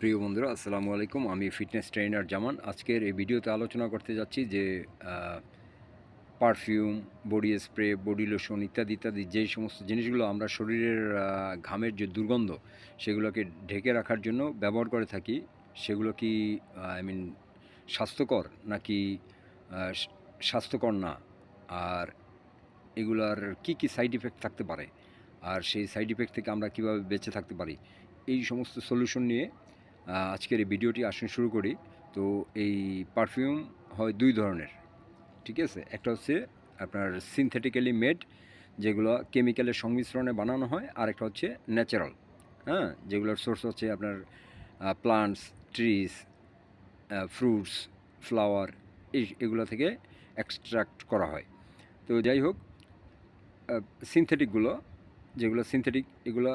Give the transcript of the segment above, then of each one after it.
প্রিয় বন্ধুরা, আসসালামু আলাইকুম। আমি ফিটনেস ট্রেনার জামান। আজকের এই ভিডিওতে আলোচনা করতে যাচ্ছি যে perfume, body spray, body lotion ইত্যাদি ইত্যাদি যেই সমস্ত জিনিসগুলো আমরা শরীরের ঘামের যে দুর্গন্ধ, সেগুলোকে ঢেকে রাখার জন্য ব্যবহার করে থাকি, সেগুলো কি আই মিন স্বাস্থ্যকর নাকি স্বাস্থ্যকর না? আর এগুলার কি কি সাইড ইফেক্ট থাকতে পারে? আর সেই সাইড ইফেক্ট থেকে আমরা কীভাবে বেঁচে থাকতে পারি? এই সমস্ত সলিউশন নিয়ে আজকের এই ভিডিওটি আসুন শুরু করি। তো এই পারফিউম হয় দুই ধরনের, ঠিক আছে? একটা হচ্ছে আপনার সিনথেটিক্যালি মেড যেগুলো কেমিক্যালের সংমিশ্রণে বানানো হয়, আর একটা হচ্ছে ন্যাচারাল হ্যাঁ? যেগুলোর সোর্স হচ্ছে আপনার প্লান্টস ট্রিজ ফ্রুটস ফ্লাওয়ার এই এগুলো থেকে এক্সট্রাক্ট করা হয়। তো যাই হোক সিনথেটিকগুলো যেগুলো সিনথেটিক এগুলো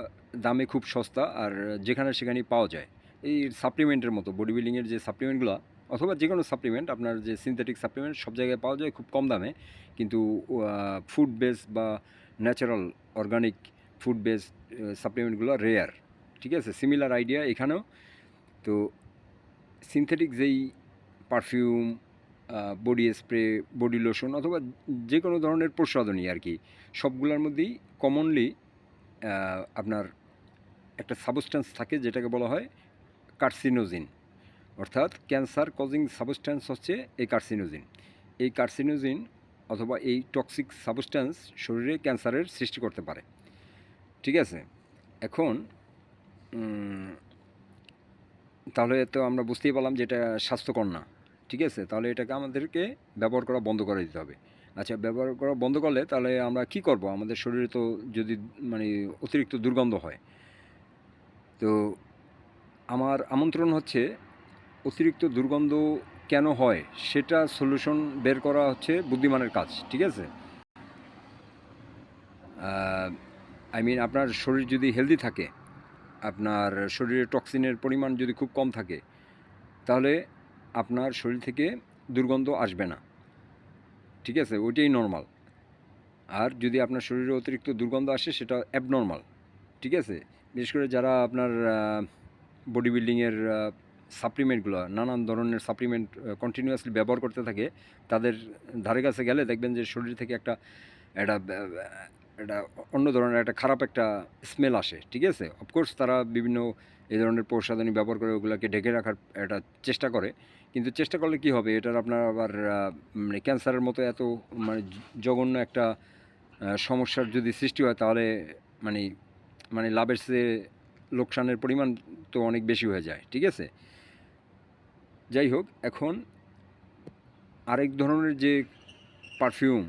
দামে খুব সস্তা আর যেখানে সেখানেই পাওয়া যায়। এই সাপ্লিমেন্টের মতো বডি বিল্ডিংয়ের যে সাপ্লিমেন্টগুলো অথবা যে কোনো সাপ্লিমেন্ট আপনার যে সিনথেটিক সাপ্লিমেন্ট সব জায়গায় পাওয়া যায় খুব কম দামে। কিন্তু ফুড বেস বা ন্যাচারাল অর্গানিক ফুড বেস সাপ্লিমেন্টগুলো রেয়ার ঠিক আছে? সিমিলার আইডিয়া এখানেও। তো সিনথেটিক যেই perfume body spray body lotion অথবা যে কোনো ধরনের প্রসাধনী আর কি, সবগুলোর মধ্যেই কমনলি আপনার একটা সাবস্টেন্স থাকে যেটাকে বলা হয় কার্সিনোজিন অর্থাৎ ক্যান্সার কজিং সাবস্ট্যান্স হচ্ছে এই কার্সিনোজিন এই কার্সিনোজিন অথবা এই টক্সিক সাবস্ট্যান্স শরীরে ক্যান্সারের সৃষ্টি করতে পারে। ঠিক আছে? এখন তাহলে তো আমরা বুঝতেই পারলাম যে এটা স্বাস্থ্যকর না। ঠিক আছে? তাহলে এটাকে আমাদেরকে ব্যবহার করা বন্ধ করে দিতে হবে। আচ্ছা ব্যবহার করা বন্ধ করলে তাহলে আমরা কি করব? আমাদের শরীরে তো যদি মানে অতিরিক্ত দুর্গন্ধ হয় তো আমার আমন্ত্রণ হচ্ছে, অতিরিক্ত দুর্গন্ধ কেন হয় সেটা সলিউশন বের করা হচ্ছে বুদ্ধিমানের কাজ, ঠিক আছে? আই মিন আপনার শরীর যদি হেলদি থাকে, আপনার শরীরে টক্সিনের পরিমাণ যদি খুব কম থাকে, তাহলে আপনার শরীর থেকে দুর্গন্ধ আসবে না, ঠিক আছে? ওইটাই নর্মাল আর যদি আপনার শরীরে অতিরিক্ত দুর্গন্ধ আসে সেটা অ্যাবনর্মাল ঠিক আছে? বিশেষ করে যারা আপনার বডি বিল্ডিংয়ের সাপ্লিমেন্টগুলো নানান ধরনের সাপ্লিমেন্ট কন্টিনিউয়াসলি ব্যবহার করতে থাকে, তাদের ধারে কাছে গেলে দেখবেন যে শরীর থেকে একটা একটা একটা অন্য ধরনের একটা খারাপ একটা স্মেল আসে, ঠিক আছে? অফকোর্স তারা বিভিন্ন এই ধরনের প্রসাধনী ব্যবহার করে ওগুলোকে ঢেকে রাখার একটা চেষ্টা করে, কিন্তু চেষ্টা করলে কি হবে? এটার আপনার আবার মানে ক্যান্সারের মতো এত মানে জঘন্য একটা সমস্যার যদি সৃষ্টি হয়, তাহলে মানে মানে লাভের চেয়ে লোকসানের পরিমাণ তো অনেক বেশি হয়ে যায়, ঠিক আছে? যাই হোক, এখন আরেক ধরনের যে পারফিউম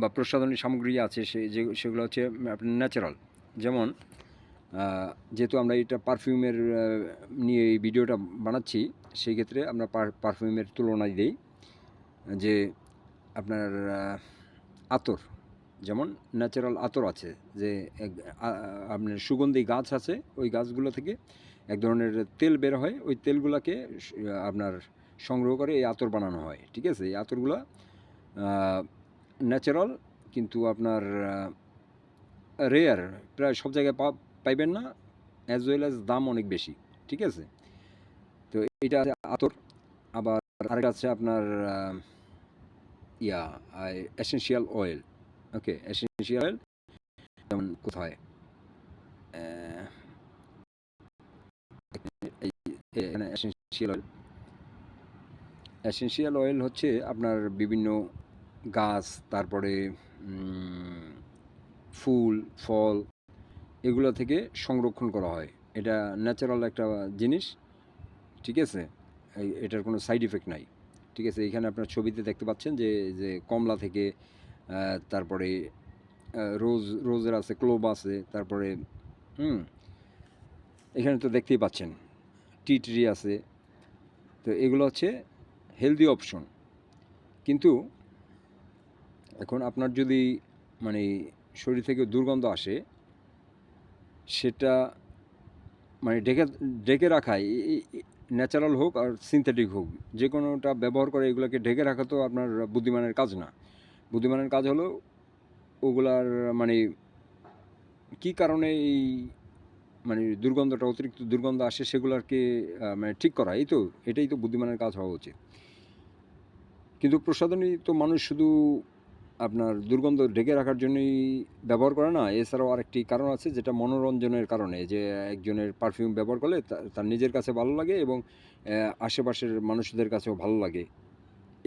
বা প্রসাধনী সামগ্রী আছে, সে যে, সেগুলো হচ্ছে আপনার ন্যাচারাল যেমন যেহেতু আমরা এটা পারফিউমের নিয়ে এই ভিডিওটা বানাচ্ছি, সেই ক্ষেত্রে আমরা পারফিউমের তুলনায় দিই যে আপনার আতর। যেমন ন্যাচারাল আতর আছে, যে আপনার সুগন্ধি গাছ আছে, ওই গাছগুলো থেকে এক ধরনের তেল বের হয়, ওই তেলগুলোকে আপনার সংগ্রহ করে এই আতর বানানো হয়, ঠিক আছে? এই আতরগুলো ন্যাচারাল কিন্তু আপনার রেয়ার প্রায় সব জায়গায় পাইবেন না অ্যাজ ওয়েল অ্যাজ দাম অনেক বেশি, ঠিক আছে? তো এটা আছে আতর, আবার আরেকটা আছে আপনার yeah essential oil okay essential oil যেমন কোথায়? এখানে অয়েল এসেনশিয়াল অয়েল হচ্ছে আপনার বিভিন্ন গাছ, তারপরে ফুল, ফল, এগুলো থেকে সংরক্ষণ করা হয়। এটা ন্যাচারাল একটা জিনিস, ঠিক আছে? এটার কোনো সাইড ইফেক্ট নাই। ঠিক আছে, এখানে আপনার ছবিতে দেখতে পাচ্ছেন যে যে কমলা থেকে তারপরে রোজ, রোজের আছে ক্লোব আছে, তারপরে, হুম, এখানে তো দেখতেই পাচ্ছেন, টি ট্রি আছে, তো এগুলো হচ্ছে হেলদি অপশন। কিন্তু এখন আপনার যদি মানে শরীর থেকে দুর্গন্ধ আসে, সেটা মানে ডেকে ডেকে রাখা ন্যাচারাল হোক আর সিনথেটিক হোক, যে কোনোটা ব্যবহার করে এগুলোকে ঢেকে রাখা তো আপনার বুদ্ধিমানের কাজ না। বুদ্ধিমানের কাজ হলো ওগুলার মানে কি কারণে এই মানে দুর্গন্ধটা, অতিরিক্ত দুর্গন্ধ আসে সেগুলোকে মানে ঠিক করা, এই তো, এটাই তো বুদ্ধিমানের কাজ হওয়া উচিত। কিন্তু প্রসাধনী তো মানুষ শুধু আপনার দুর্গন্ধ ঢেকে রাখার জন্যই ব্যবহার করে না, এছাড়াও আরেকটি কারণ আছে যেটা মনোরঞ্জনের কারণে, যে একজনের পারফিউম ব্যবহার করলে তার নিজের কাছে ভালো লাগে এবং আশেপাশের মানুষদের কাছেও ভালো লাগে।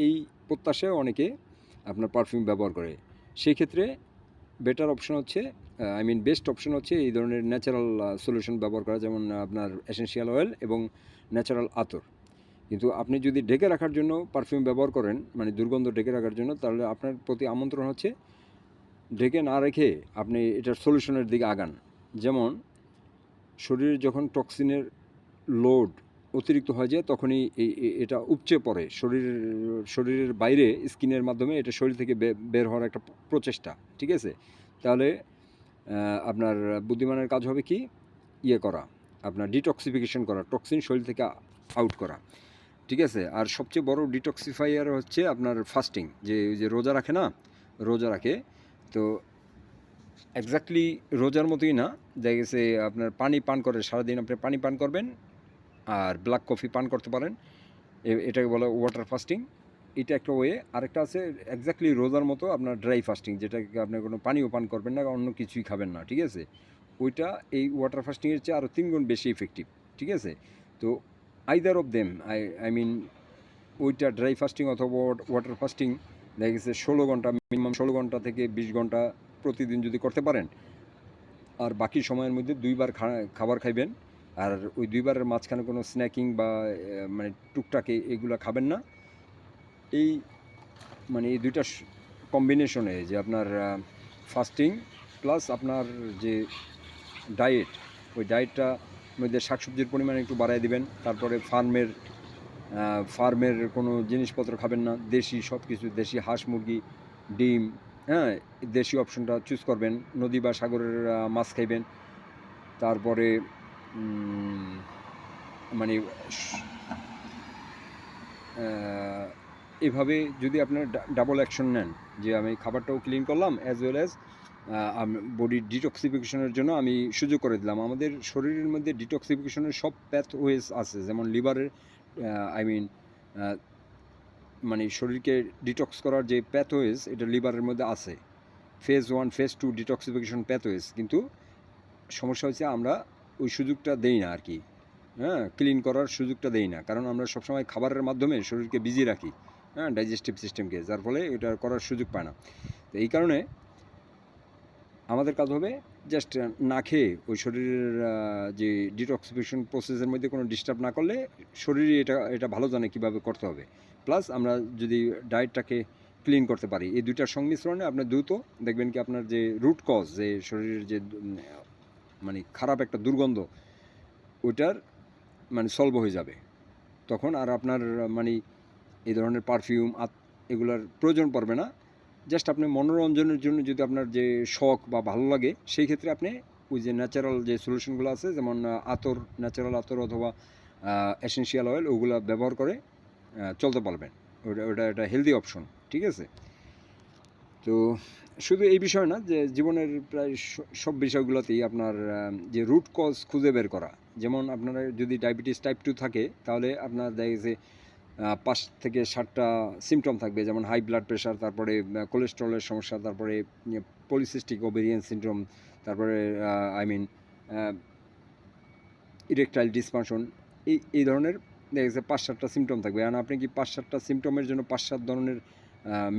এই প্রত্যাশায় অনেকে আপনার পারফিউম ব্যবহার করে। সেই ক্ষেত্রে বেটার অপশন হচ্ছে আই মিন বেস্ট অপশন হচ্ছে এই ধরনের ন্যাচারাল সলিউশন ব্যবহার করা, যেমন আপনার এসেনশিয়াল অয়েল এবং ন্যাচারাল আতর। কিন্তু আপনি যদি ঢেকে রাখার জন্য পারফিউম ব্যবহার করেন মানে দুর্গন্ধ ঢেকে রাখার জন্য, তাহলে আপনার প্রতি আমন্ত্রণ হচ্ছে ঢেকে না রেখে আপনি এটার সলিউশনের দিকে আগান। যেমন, শরীরে যখন টক্সিনের লোড অতিরিক্ত হয়ে যায় তখনই এটা উপচে পড়ে। শরীরের শরীরের বাইরে স্কিনের মাধ্যমে এটা শরীর থেকে বের হওয়ার একটা প্রচেষ্টা, ঠিক আছে? তাহলে আপনার বুদ্ধিমানের কাজ হবে কি? ইয়ে করা, আপনার ডিটক্সিফিকেশন করা টক্সিন শরীর থেকে আউট করা, ঠিক আছে? আর সবচেয়ে বড় ডিটক্সিফায়ার হচ্ছে আপনার ফাস্টিং যে যে রোজা রাখে না? রোজা রাখে। তো এক্স্যাক্টলি রোজার মতোই না, দেখা গেছে আপনার পানি পান করে সারাদিন আপনি পানি পান করবেন আর ব্ল্যাক কফি পান করতে পারেন। এটাকে বলে ওয়াটার ফাস্টিং এটা একটা ওয়ে। আরেকটা আছে এক্স্যাক্টলি রোজার মতো আপনার ড্রাই ফাস্টিং যেটাকে আপনি কোনো পানিও পান করবেন না, অন্য কিছুই খাবেন না, ঠিক আছে? ওইটা এই ওয়াটার ফাস্টিংয়ের চেয়ে আরও তিন গুণ বেশি ইফেক্টিভ ঠিক আছে? তো either of them I I mean ওইটা ড্রাই ফাস্টিং অথবা ওয়াটার ফাস্টিং দেখা গেছে ষোলো ঘণ্টা মিনিমাম ষোলো ঘণ্টা থেকে বিশ ঘণ্টা প্রতিদিন যদি করতে পারেন, আর বাকি সময়ের মধ্যে দুইবার খাবার খাইবেন আর ওই দুইবারের মাঝখানে কোনো স্ন্যাকিং বা মানে টুকটাকে এগুলো খাবেন না। এই মানে এই দুইটা কম্বিনেশনে যে আপনার ফাস্টিং প্লাস আপনার যে ডায়েট ওই ডায়েটটা মধ্যে শাকসবজির পরিমাণ একটু বাড়ায় দিবেন। তারপরে ফার্মের ফার্মের কোনো জিনিসপত্র খাবেন না। দেশি সব কিছু দেশি হাঁস মুরগি, ডিম হ্যাঁ দেশি অপশনটা চুজ করবেন। নদী বা সাগরের মাছ খাইবেন। তারপরে মানে এভাবে যদি আপনার ডাবল অ্যাকশন নেন, যে আমি খাবারটাও ক্লিন করলাম অ্যাজ ওয়েল অ্যাজ বডি ডিটক্সিফিকেশনের জন্য আমি সুযোগ করে দিলাম। আমাদের শরীরের মধ্যে ডিটক্সিফিকেশনের সব প্যাথ ওয়েজ আছে, যেমন লিভারের আই মিন মানে শরীরকে ডিটক্স করার যে প্যাথ প্যাথওয়েজ এটা লিভারের মধ্যে আছে। Phase one phase two detoxification path pathways কিন্তু সমস্যা হচ্ছে আমরা ওই সুযোগটা দেই না আর কি হ্যাঁ ক্লিন করার সুযোগটা দেই না। কারণ আমরা সবসময় খাবারের মাধ্যমে শরীরকে বিজি রাখি হ্যাঁ ডাইজেস্টিভ সিস্টেমকে যার ফলে এটা করার সুযোগ পায় না। তো এই কারণে আমাদের কাজ হবে জাস্ট না খেয়ে ওই শরীরের যে ডিটক্সিফিকেশন প্রসেসের মধ্যে কোনো ডিস্টার্ব না করলে শরীরই এটা এটা ভালো জানে কীভাবে করতে হবে। প্লাস আমরা যদি ডায়েটটাকে ক্লিন করতে পারি, এই দুইটার সংমিশ্রণে আপনার দ্রুত দেখবেন কি আপনার যে রুট কজ যে শরীরের যে মানে খারাপ একটা দুর্গন্ধ, ওইটার মানে সলভ হয়ে যাবে। তখন আর আপনার মানে এই ধরনের পারফিউম এগুলার প্রয়োজন পড়বে না। জাস্ট আপনি মনোরঞ্জনের জন্য যদি আপনার যে শখ বা ভালো লাগে, সেই ক্ষেত্রে আপনি ওই যে ন্যাচারাল যে সলিউশনগুলো আছে, যেমন আতর ন্যাচারাল আতর অথবা এসেনশিয়াল অয়েল ওগুলো ব্যবহার করে চলতে পারবেন। ওটা ওটা একটা হেলদি অপশন ঠিক আছে? তো শুধু এই বিষয় না, যে জীবনের প্রায় সব বিষয়গুলোতেই আপনার যে রুট কজ খুঁজে বের করা। যেমন আপনার যদি ডায়াবেটিস টাইপ টু থাকে, তাহলে আপনার দেখা গেছে পাঁচ থেকে ষাটটা সিমটম থাকবে। যেমন হাই ব্লাড প্রেশার তারপরে কোলেস্ট্রলের সমস্যা, তারপরে পলিসিস্টিক ওবেরিয়ান সিন্ড্রোম তারপরে আই মিন ইরেকটাইল ডিসফাংশন এই এই ধরনের দেখা গেছে পাঁচ সাতটা সিমটম থাকবে। আর আপনি কি পাঁচ সাতটা সিমটমের জন্য পাঁচ সাত ধরনের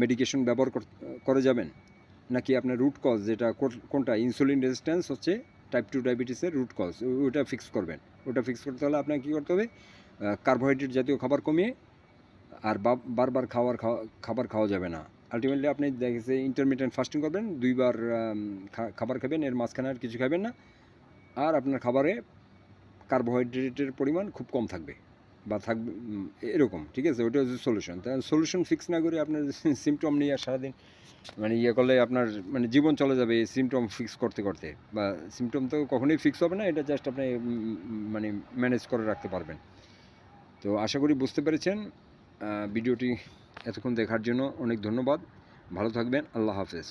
মেডিকেশন ব্যবহার করে যাবেন? নাকি আপনার রুট কজ যেটা কোনটা? ইনসুলিন রেজিস্ট্যান্স হচ্ছে টাইপ টু ডায়াবেটিসের রুট কজ ওটা ফিক্স করবেন। ওটা ফিক্স করতে হলে আপনাকে কী করতে হবে? কার্বোহাইড্রেট জাতীয় খাবার কমিয়ে আর বারবার খাওয়ার খাওয়া, খাবার খাওয়া যাবে না। আলটিমেটলি আপনি দেখেছে ইন্টারমিডিয়েন্ট ফাস্টিং করবেন, দুইবার খাবার খাবেন, এর মাঝখানে আর কিছু খাবেন না। আর আপনার খাবারে কার্বোহাইড্রেটের পরিমাণ খুব কম থাকবে। বা থাকবে এরকম, ঠিক আছে? ওটা হচ্ছে সলিউশন তাহলে সলিউশন ফিক্স না করে আপনার সিমটম নিয়ে সারাদিন মানে ইয়ে করলে আপনার মানে জীবন চলে যাবে এই সিমটম ফিক্স করতে করতে। বা সিমটম তো কখনোই ফিক্স হবে না, এটা জাস্ট আপনি মানে ম্যানেজ করে রাখতে পারবেন। তো আশা করি বুঝতে পেরেছেন। ভিডিওটি এতক্ষণ দেখার জন্য অনেক ধন্যবাদ। ভালো থাকবেন। আল্লাহ হাফেজ।